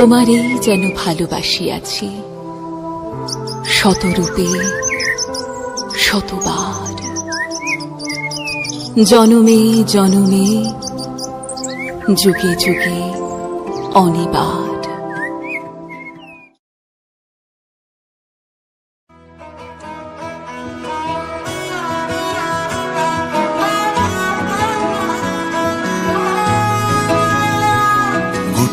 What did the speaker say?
তোমারই যেন ভালোবাসি আছি শতরূপে শতবার। জনমে জনমে যুগে যুগে অনিবার।